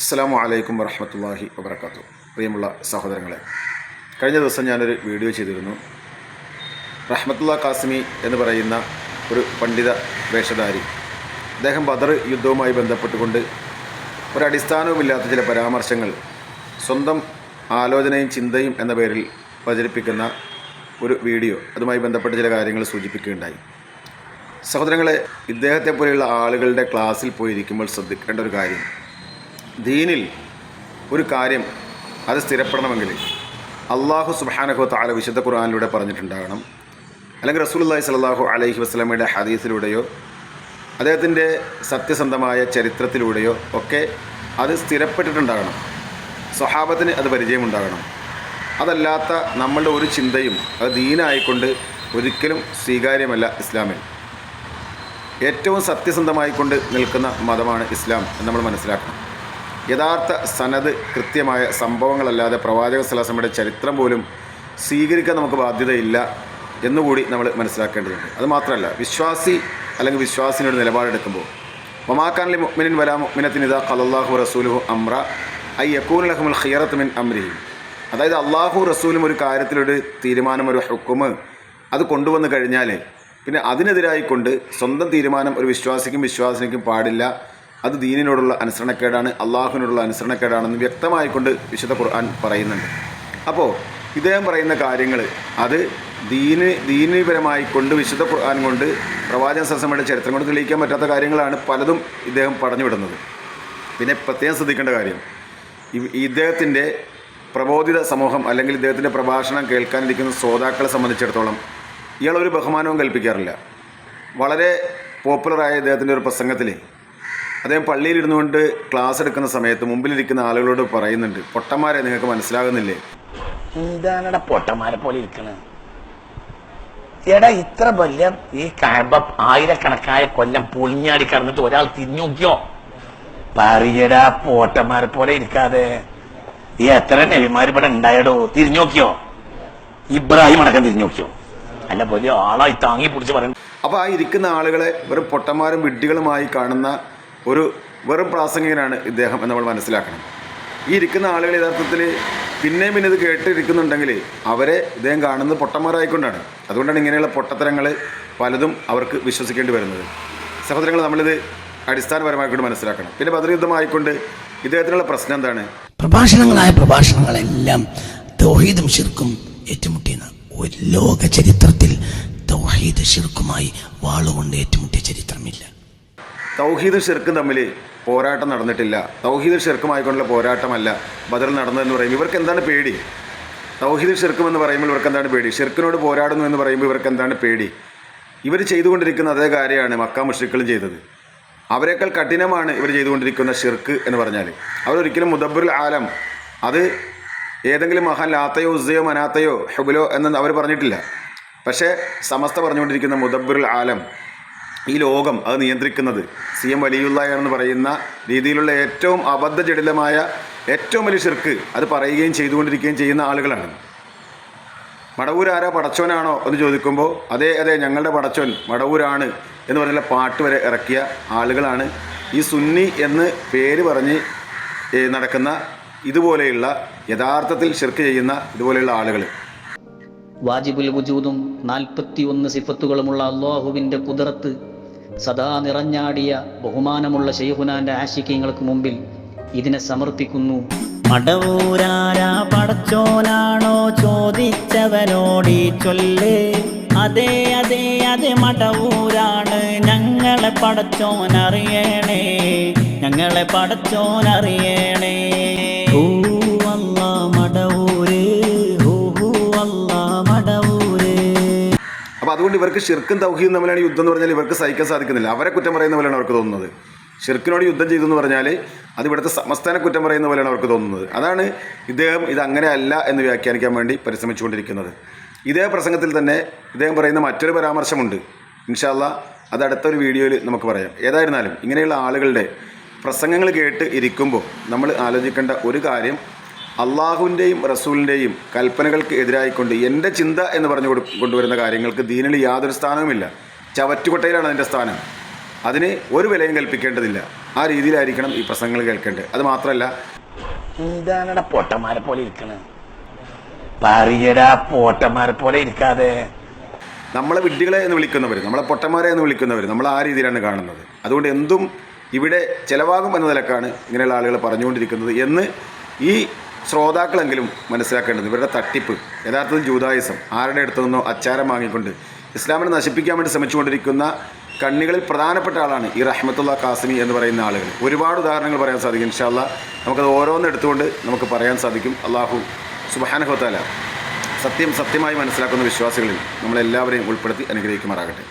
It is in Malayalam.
അസ്സാം വലൈക്കും വറഹമത്തല്ലാഹി വബർക്കാത്തു പ്രിയമുള്ള സഹോദരങ്ങളെ കഴിഞ്ഞ ദിവസം ഞാനൊരു വീഡിയോ ചെയ്തിരുന്നു. റഹ്മത്തുള്ള കാസിമി എന്ന് പറയുന്ന ഒരു പണ്ഡിത വേഷധാരി. അദ്ദേഹം ബദർ യുദ്ധവുമായി ബന്ധപ്പെട്ടുകൊണ്ട് ഒരടിസ്ഥാനവുമില്ലാത്ത ചില പരാമർശങ്ങൾ സ്വന്തം ആലോചനയും ചിന്തയും എന്ന പേരിൽ പ്രചരിപ്പിക്കുന്ന ഒരു വീഡിയോ അതുമായി ബന്ധപ്പെട്ട ചില കാര്യങ്ങൾ സൂചിപ്പിക്കുകയുണ്ടായി. സഹോദരങ്ങളെ ഇദ്ദേഹത്തെ പോലെയുള്ള ആളുകളുടെ ക്ലാസ്സിൽ പോയിരിക്കുമ്പോൾ ശ്രദ്ധിക്കേണ്ട ഒരു കാര്യം ദീനിൽ ഒരു കാര്യം അത് സ്ഥിരപ്പെടണമെങ്കിൽ അള്ളാഹു സുബാനഹു താല വിശുദ്ധ ഖുർആാനിലൂടെ പറഞ്ഞിട്ടുണ്ടാകണം. അല്ലെങ്കിൽ റസൂലുള്ളാഹി സ്വല്ലല്ലാഹു അലൈഹി വസ്ലമയുടെ ഹദീസിലൂടെയോ അദ്ദേഹത്തിന്റെ സത്യസന്ധമായ ചരിത്രത്തിലൂടെയോ ഒക്കെ അത് സ്ഥിരപ്പെട്ടിട്ടുണ്ടാകണം. സ്വഹാബത്തിന് അത് പരിചയമുണ്ടാകണം. അതല്ലാത്ത നമ്മളുടെ ഒരു ചിന്തയും അത് ദീനായിക്കൊണ്ട് ഒരിക്കലും സ്വീകാര്യമല്ല ഇസ്ലാമിൽ. ഏറ്റവും സത്യസന്ധമായിക്കൊണ്ട് നിൽക്കുന്ന മതമാണ് ഇസ്ലാം എന്ന് നമ്മൾ മനസ്സിലാക്കണം. യഥാർത്ഥ സനത് കൃത്യമായ സംഭവങ്ങളല്ലാതെ പ്രവാചക സലാസമയുടെ ചരിത്രം പോലും സ്വീകരിക്കാൻ നമുക്ക് ബാധ്യതയില്ല എന്നുകൂടി നമ്മൾ മനസ്സിലാക്കേണ്ടതുണ്ട്. അതുമാത്രമല്ല വിശ്വാസി അല്ലെങ്കിൽ വിശ്വാസിനോട് നിലപാടെടുക്കുമ്പോൾ ഒമാക്കാനിലെ മുഅ്മിനിൻ വലാ മുഅ്മിനത്തിൻ ഇതാ ഖലല്ലാഹു റസൂലുഹു അമ്ര ഐ യക്കൂൻ ലഹുൽ ഖിയറത്ത് മിൻ അമ്രിഹിം അതായത് അള്ളാഹു റസൂലും ഒരു കാര്യത്തിലൊരു തീരുമാനം ഒരു ഹുക്കുമ് അത് കൊണ്ടുവന്നു കഴിഞ്ഞാൽ പിന്നെ അതിനെതിരായിക്കൊണ്ട് സ്വന്തം തീരുമാനം ഒരു വിശ്വാസിക്കും വിശ്വാസിനിക്കും പാടില്ല അത് ദീനിനോടുള്ള അനുസരണക്കേടാണ് അള്ളാഹുവിനോടുള്ള അനുസരണക്കേടാണെന്ന് വ്യക്തമായിക്കൊണ്ട് വിശുദ്ധ ഖുർആൻ പറയുന്നുണ്ട്. അപ്പോൾ ഇദ്ദേഹം പറയുന്ന കാര്യങ്ങൾ അത് ദീന് ദീനപരമായി കൊണ്ട് വിശുദ്ധ ഖുർആൻ കൊണ്ട് പ്രവാചക സസമയുടെ ചരിത്രം കൊണ്ട് തെളിയിക്കാൻ പറ്റാത്ത കാര്യങ്ങളാണ് പലതും ഇദ്ദേഹം പറഞ്ഞു വിടുന്നത്. പിന്നെ പ്രത്യേകം ശ്രദ്ധിക്കേണ്ട കാര്യം ഇദ്ദേഹത്തിന്റെ പ്രബോധിത സമൂഹം അല്ലെങ്കിൽ ഇദ്ദേഹത്തിന്റെ പ്രഭാഷണം കേൾക്കാനിരിക്കുന്ന ശ്രോതാക്കളെ സംബന്ധിച്ചിടത്തോളം ഇയാൾ ഒരു ബഹുമാനവും കൽപ്പിക്കാറില്ല. വളരെ പോപ്പുലറായ ഇദ്ദേഹത്തിന്റെ ഒരു പ്രസംഗത്തിൽ അദ്ദേഹം പള്ളിയിൽ കൊണ്ട് ക്ലാസ് എടുക്കുന്ന സമയത്ത് മുമ്പിലിരിക്കുന്ന ആളുകളോട് പറയുന്നുണ്ട് പൊട്ടന്മാരെ നിങ്ങൾക്ക് മനസ്സിലാകുന്നില്ലേ? എന്താണടാ പൊട്ടന്മാരെ പോലെ ഇരിക്കണ? എടാ ഇത്ര കൊല്ലം ഈ കഴമ്പ ആയിരക്കണക്കായ കൊല്ലം പൊളിഞ്ഞാടി കടന്നിട്ട് ഒരാൾ തിരിഞ്ഞു നോക്കിയോ? പറയടാ പോട്ടന്മാരെ പോലെ ഇരിക്കാതെ. ഈ എത്ര നബിമാര് ഇവിടെ ഉണ്ടായടോ? തിരിഞ്ഞു നോക്കിയോ? ഇബ്രാഹിം അടക്കം തിരിഞ്ഞു നോക്കിയോ? അല്ല വലിയ ആളായി താങ്ങി പിടിച്ച് പറയുന്നു. അപ്പൊ ആ ഇരിക്കുന്ന ആളുകളെ വെറും പൊട്ടന്മാരും വിഡ്ഢികളുമായി കാണുന്ന ഒരു വെറും പ്രാസംഗികനാണ് ഇദ്ദേഹം എന്ന് നമ്മൾ മനസ്സിലാക്കണം. ഈ ഇരിക്കുന്ന ആളുകൾ യഥാർത്ഥത്തിൽ പിന്നെയും പിന്നെ ഇത് കേട്ടിരിക്കുന്നുണ്ടെങ്കിൽ അവരെ ഇദ്ദേഹം കാണുന്നത് പൊട്ടന്മാരായിക്കൊണ്ടാണ്. അതുകൊണ്ടാണ് ഇങ്ങനെയുള്ള പൊട്ടത്തരങ്ങൾ പലതും അവർക്ക് വിശ്വസിക്കേണ്ടി വരുന്നത്. സഹോദരങ്ങൾ നമ്മളിത് അടിസ്ഥാനപരമായിക്കൊണ്ട് മനസ്സിലാക്കണം. പിന്നെ ബദർ യുദ്ധമായിക്കൊണ്ട് ഇദ്ദേഹത്തിനുള്ള പ്രശ്നം എന്താണ്? പ്രഭാഷണങ്ങളായ പ്രഭാഷണങ്ങളെല്ലാം തൗഹീദും ശിർക്കും ഏറ്റുമുട്ടിയെന്ന് ഒരു ലോക ചരിത്രത്തിൽ തൗഹീദ് ശിർക്കുമായി വാളുകൊണ്ട് ഏറ്റുമുട്ടിയ ചരിത്രമില്ല. തൗഹീദ് ഷിർക്കും തമ്മിൽ പോരാട്ടം നടന്നിട്ടില്ല. തൗഹീദ് ഷിർക്കുമായിക്കൊണ്ടുള്ള പോരാട്ടമല്ല. ബദറിൽ നടന്നതെന്ന് പറയും ഇവർക്ക് എന്താണ് പേടി? തൗഹീദ് ഷിർക്കും എന്ന് പറയുമ്പോൾ ഇവർക്ക് എന്താണ് പേടി? ഷിർക്കിനോട് പോരാടുന്നു എന്ന് പറയുമ്പോൾ ഇവർക്ക് എന്താണ് പേടി? ഇവർ ചെയ്തുകൊണ്ടിരിക്കുന്ന അതേ കാര്യമാണ് മക്ക മുഷ്രിക്കളും ചെയ്തത്. അവരെക്കാൾ കഠിനമാണ് ഇവർ ചെയ്തുകൊണ്ടിരിക്കുന്ന ഷിർക്ക് എന്ന് പറഞ്ഞാൽ അവരൊരിക്കലും മുദബ്ബുൽ ആലം അത് ഏതെങ്കിലും മഹാൻ ലാത്തയോ ഉസ്സയോ മനാത്തയോ ഹെബുലോ എന്ന് അവർ പറഞ്ഞിട്ടില്ല. പക്ഷേ സമസ്ത പറഞ്ഞുകൊണ്ടിരിക്കുന്ന മുദബ്ബുൽ ആലം ഈ ലോകം അത് നിയന്ത്രിക്കുന്നത് സി എം വലിയുള്ളയാണെന്ന് പറയുന്ന രീതിയിലുള്ള ഏറ്റവും അബദ്ധജടിലമായ ഏറ്റവും വലിയ ഷിർക്ക് അത് പറയുകയും ചെയ്തുകൊണ്ടിരിക്കുകയും ചെയ്യുന്ന ആളുകളാണ്. മടവൂരാരാ പടച്ചോനാണോ എന്ന് ചോദിക്കുമ്പോൾ അതെ അതെ ഞങ്ങളുടെ പടച്ചോൻ മടവൂരാണ് എന്ന് പറഞ്ഞുള്ള പാട്ട് വരെ ഇറക്കിയ ആളുകളാണ്. ഈ സുന്നി എന്ന് പേര് പറഞ്ഞ് നടക്കുന്ന ഇതുപോലെയുള്ള യഥാർത്ഥത്തിൽ ഷിർക്ക് ചെയ്യുന്ന ഇതുപോലെയുള്ള ആളുകൾ വാജിബുൽ വുജൂദും നാൽപ്പത്തി ഒന്ന് സിഫത്തുകളുമുള്ള അള്ളാഹുവിന്റെ കുതിരത്ത് സദാ നിറഞ്ഞാടിയ ബഹുമാനമുള്ള ഷെയ്ഹുനാന്റെ ആശിക്യങ്ങൾക്ക് മുമ്പിൽ ഇതിനെ സമർപ്പിക്കുന്നു. മടവൂരാരാ പടച്ചോനാണോ ചോദിച്ചവനോടി ചൊല്ല്? അതെ അതെ അതെ മടവൂരാണ്. ഞങ്ങളെ പടച്ചോനറിയണേ. ഞങ്ങളെ പടച്ചോനറിയണേ. അതുകൊണ്ട് ഇവർക്ക് ഷിർക്കും തൗഹീദും തമ്മിലാണ് യുദ്ധം എന്ന് പറഞ്ഞാൽ ഇവർക്ക് സഹിക്കാൻ സാധിക്കുന്നില്ല. അവരെ കുറ്റം പറയുന്ന പോലെയാണ് അവർക്ക് തോന്നുന്നത്. ഷിർക്കിനോട് യുദ്ധം ചെയ്തു എന്ന് പറഞ്ഞാൽ അത് ഇവിടുത്തെ സമസ്തന കുറ്റം പറയുന്ന പോലെയാണ് അവർക്ക് തോന്നുന്നത്. അതാണ് ഇദ്ദേഹം ഇത് അങ്ങനെയല്ല എന്ന് വ്യാഖ്യാനിക്കാൻ വേണ്ടി പരിശ്രമിച്ചുകൊണ്ടിരിക്കുന്നത്. ഇതേ പ്രസംഗത്തിൽ തന്നെ ഇദ്ദേഹം പറയുന്ന മറ്റൊരു പരാമർശമുണ്ട്. ഇൻഷാല്ല അത് അടുത്തൊരു വീഡിയോയിൽ നമുക്ക് പറയാം. ഏതായിരുന്നാലും ഇങ്ങനെയുള്ള ആളുകളുടെ പ്രസംഗങ്ങൾ കേട്ട് ഇരിക്കുമ്പോൾ നമ്മൾ ആലോചിക്കേണ്ട ഒരു കാര്യം അള്ളാഹുവിന്റെയും റസൂലിന്റെയും കൽപ്പനകൾക്ക് എതിരായിക്കൊണ്ട് എന്റെ ചിന്ത എന്ന് പറഞ്ഞു കൊണ്ടുവരുന്ന കാര്യങ്ങൾക്ക് ദീനിൽ യാതൊരു സ്ഥാനവുമില്ല. ചവറ്റുകൊട്ടയിലാണ് അതിന്റെ സ്ഥാനം. അതിന് ഒരു വിലയും കൽപ്പിക്കേണ്ടതില്ല. ആ രീതിയിലായിരിക്കണം ഈ പ്രസംഗങ്ങൾ കേൾക്കേണ്ടത്. അത് മാത്രമല്ല എന്താണടാ പൊട്ടന്മാരെ പോലെ ഇരിക്കണേ. പറയടാ പൊട്ടന്മാരെ പോലെ ഇരിക്കാതെ. നമ്മളെ വിഡ്ഢികളെ എന്ന് വിളിക്കുന്നവർ നമ്മളെ പൊട്ടന്മാരെ എന്ന് വിളിക്കുന്നവർ നമ്മൾ ആ രീതിയിലാണ് കാണുന്നത്. അതുകൊണ്ട് എന്തും ഇവിടെ ചിലവാകും എന്ന നിലക്കാണ് ഇങ്ങനെയുള്ള ആളുകൾ പറഞ്ഞുകൊണ്ടിരിക്കുന്നത് എന്ന് ഈ ശ്രോതാക്കളെങ്കിലും മനസ്സിലാക്കേണ്ടത് ഇവരുടെ തട്ടിപ്പ് യഥാർത്ഥത്തിൽ ജൂതായുസം ആരുടെ അടുത്തു നിന്നോ അച്ചാരം വാങ്ങിക്കൊണ്ട് ഇസ്ലാമിനെ നശിപ്പിക്കാൻ വേണ്ടി ശ്രമിച്ചുകൊണ്ടിരിക്കുന്ന കണ്ണികളിൽ പ്രധാനപ്പെട്ട ആളാണ് ഈ റഹ്മത്തുള്ള കാസിമി എന്ന് പറയുന്ന ആളുകൾ. ഒരുപാട് ഉദാഹരണങ്ങൾ പറയാൻ സാധിക്കും ഇൻഷാല്ല നമുക്കത് ഓരോന്ന് എടുത്തുകൊണ്ട് നമുക്ക് പറയാൻ സാധിക്കും. അള്ളാഹു സുബാനഹോത്താല സത്യം സത്യമായി മനസ്സിലാക്കുന്ന വിശ്വാസികളിൽ നമ്മളെല്ലാവരെയും ഉൾപ്പെടുത്തി അനുഗ്രഹിക്കുമാറാകട്ടെ.